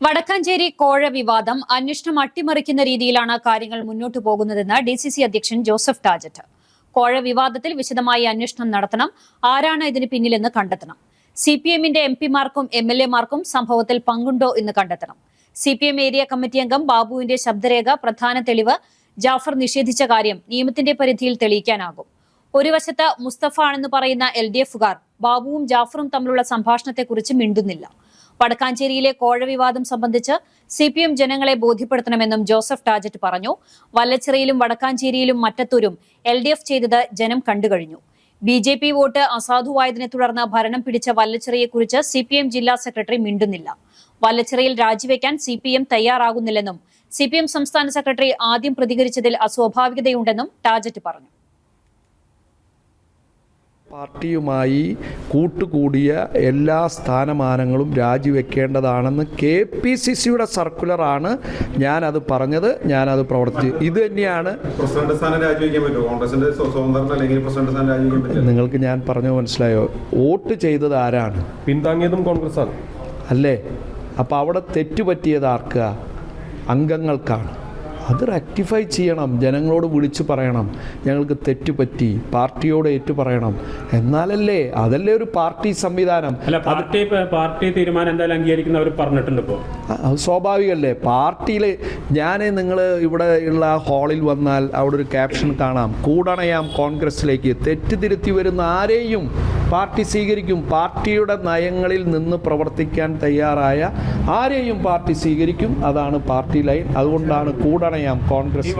വടക്കാഞ്ചേരി കോഴ വിവാദം അന്വേഷണം അട്ടിമറിക്കുന്ന രീതിയിലാണ് കാര്യങ്ങൾ മുന്നോട്ടു പോകുന്നതെന്ന് ഡി സി സി അധ്യക്ഷൻ ജോസഫ് ടാജറ്റ്. കോഴ വിവാദത്തിൽ വിശദമായി അന്വേഷണം നടത്തണം. ആരാണ് ഇതിന് പിന്നിലെന്ന് കണ്ടെത്തണം. സി പി എമ്മിന്റെ എം പിമാർക്കും എം എൽ എമാർക്കും സംഭവത്തിൽ പങ്കുണ്ടോ എന്ന് കണ്ടെത്തണം. C P M area committee അംഗം ബാബുവിന്റെ ശബ്ദരേഖ പ്രധാന തെളിവ് ജാഫർ നിഷേധിച്ച കാര്യം നിയമത്തിന്റെ പരിധിയിൽ തെളിയിക്കാനാകും. ഒരു വശത്ത് മുസ്തഫ ആണെന്ന് പറയുന്ന എൽ ഡി എഫുകാർ ബാബുവും ജാഫറും തമ്മിലുള്ള സംഭാഷണത്തെക്കുറിച്ച് മിണ്ടുന്നില്ല. വടക്കാഞ്ചേരിയിലെ കോഴ വിവാദം സംബന്ധിച്ച് സി പി എം ജനങ്ങളെ ബോധ്യപ്പെടുത്തണമെന്നും ജോസഫ് ടാജറ്റ് പറഞ്ഞു. വല്ലച്ചിറയിലും വടക്കാഞ്ചേരിയിലും മറ്റത്തൂരും എൽ ഡി എഫ് ചെയ്തത് ജനം കണ്ടുകഴിഞ്ഞു. ബി ജെ പി വോട്ട് അസാധുവായതിനെ തുടർന്ന് ഭരണം പിടിച്ച വല്ലച്ചിറയെക്കുറിച്ച് സി പി എം ജില്ലാ സെക്രട്ടറി മിണ്ടുന്നില്ല. വല്ലച്ചിറയിൽ രാജിവെക്കാൻ സി പി എം തയ്യാറാകുന്നില്ലെന്നും സി പി എം സംസ്ഥാന സെക്രട്ടറി ആദ്യം പ്രതികരിച്ചതിൽ അസ്വാഭാവികതയുണ്ടെന്നും ടാജറ്റ് പറഞ്ഞു. പാർട്ടിയുമായി കൂട്ടുകൂടിയ എല്ലാ സ്ഥാനമാനങ്ങളും രാജിവെക്കേണ്ടതാണെന്ന് കെ പി സി സിയുടെ സർക്കുലറാണ് ഞാനത് പറഞ്ഞത് ഞാനത് പ്രവർത്തിച്ച് ഇത് തന്നെയാണ്. പ്രസിഡന്റ് സ്ഥാനം രാജിവെക്കാൻ പറ്റുമോ? കോൺഗ്രസിന്റെ സ്വ- അല്ലെങ്കിൽ പ്രസിഡന്റ് സ്ഥാനം രാജിവെക്കാൻ പറ്റില്ല. നിങ്ങൾക്ക് ഞാൻ പറഞ്ഞു മനസ്സിലായോ? വോട്ട് ചെയ്തത് ആരാണ്? പിന്താങ്ങിയതും കോൺഗ്രസ് ആണ് അല്ലേ? അപ്പോൾ അവിടെ തെറ്റുപറ്റിയത് ആർക്കുക അംഗങ്ങൾക്കാണ്. അത് റെക്ടിഫൈ ചെയ്യണം. ജനങ്ങളോട് വിളിച്ചു പറയണം. ഞങ്ങൾക്ക് തെറ്റുപറ്റി പാർട്ടിയോട് ഏറ്റു പറയണം. എന്നാലല്ലേ? അതല്ലേ ഒരു പാർട്ടി സംവിധാനം. പാർട്ടി പാർട്ടി തീരുമാനം എന്തായാലും അംഗീകരിക്കുന്ന അവർ പറഞ്ഞിട്ടുണ്ട് ഇപ്പോൾ അത് സ്വാഭാവികമല്ലേ പാർട്ടിയിൽ ഞാൻ നിങ്ങൾ ഇവിടെ ഉള്ള ഹാളിൽ വന്നാൽ അവിടെ ഒരു ക്യാപ്ഷൻ കാണാം. കൂടണയാം കോൺഗ്രസിലേക്ക് തെറ്റുതിരുത്തി വരുന്ന ആരെയും പാർട്ടി സ്വീകരിക്കും. പാർട്ടിയുടെ നയങ്ങളിൽ നിന്ന് പ്രവർത്തിക്കാൻ തയ്യാറായ ആരെയും പാർട്ടി സ്വീകരിക്കും. അതാണ് പാർട്ടി ലൈൻ. അതുകൊണ്ടാണ് കൂടണയാം കോൺഗ്രസ്.